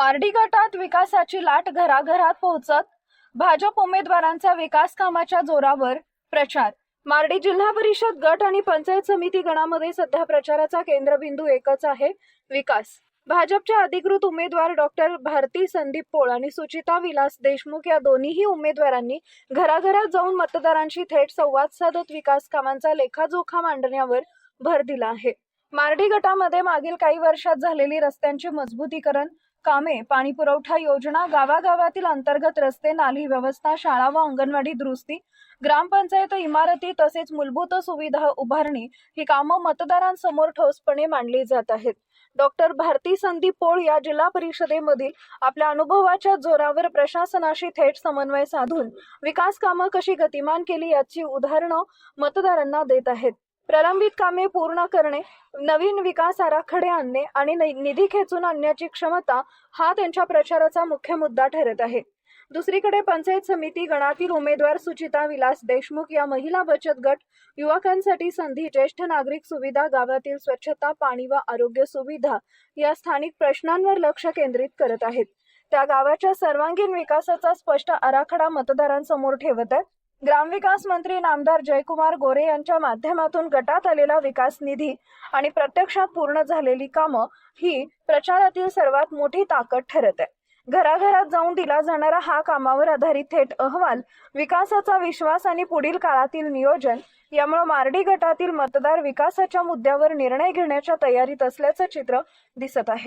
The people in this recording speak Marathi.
मार्डी गटात विकासाची लाट घराघरात पोहोचत भाजप उमेदवारांचा विकास कामाच्या जोरावर प्रचार. मार्डी जिल्हा परिषद गट आणि पंचायत समिती गणामध्ये सध्या प्रचाराचा केंद्रबिंदू एकच आहे विकास. भाजपच्या अधिकृत उमेदवार डॉक्टर भारती संदीप पोळ आणि सुचिता विलास देशमुख या दोन्हीही उमेदवारांनी घराघरात जाऊन मतदारांशी थेट संवाद साधत विकास कामांचा लेखाजोखा मांडण्यावर भर दिला आहे. मार्डी गटामध्ये मागील काही वर्षात झालेली रस्त्यांचे मजबूतीकरण कामे पाणी पुरवठा योजना गावागावातील अंतर्गत रस्ते नाली व्यवस्था शाळा व अंगणवाडी दुरुस्ती ग्रामपंचायत इमारती तसेच मूलभूत सुविधा उभारणी ही कामं मतदारांसमोर ठोसपणे मांडली जात आहेत. डॉक्टर भारती संदीप पोळ या जिल्हा परिषदेमधील आपल्या अनुभवाच्या जोरावर प्रशासनाशी थेट समन्वय साधून विकास कामं कशी गतिमान केली याची उदाहरणं मतदारांना देत आहेत. प्रलंबित कामे पूर्ण करणे नवीन विकास आराखडे आणणे आणि निधी खेचून आणण्याची क्षमता हा त्यांच्या प्रचाराचा मुख्य मुद्दा ठरत आहे. दुसरीकडे पंचायत समिती गणातील उमेदवार सुचिता विलास देशमुख या महिला बचत गट युवकांसाठी संधी ज्येष्ठ नागरिक सुविधा गावातील स्वच्छता पाणी व आरोग्य सुविधा या स्थानिक प्रश्नांवर लक्ष केंद्रित करत आहेत. त्या गावाच्या सर्वांगीण विकासाचा स्पष्ट आराखडा मतदारांसमोर ठेवत आहेत. ग्रामविकास मंत्री नामदार जयकुमार गोरे यांच्या माध्यमातून गटात आलेला विकास निधी आणि प्रत्यक्षात पूर्ण झालेली कामं ही प्रचारातील सर्वात मोठी ताकद ठरत आहे. घराघरात जाऊन दिला जाणारा हा कामावर आधारित थेट अहवाल विकासाचा विश्वास आणि पुढील काळातील नियोजन यामुळे मार्डी गटातील मतदार विकासाच्या मुद्द्यावर निर्णय घेण्याच्या तयारीत असल्याचं चित्र दिसत आहे.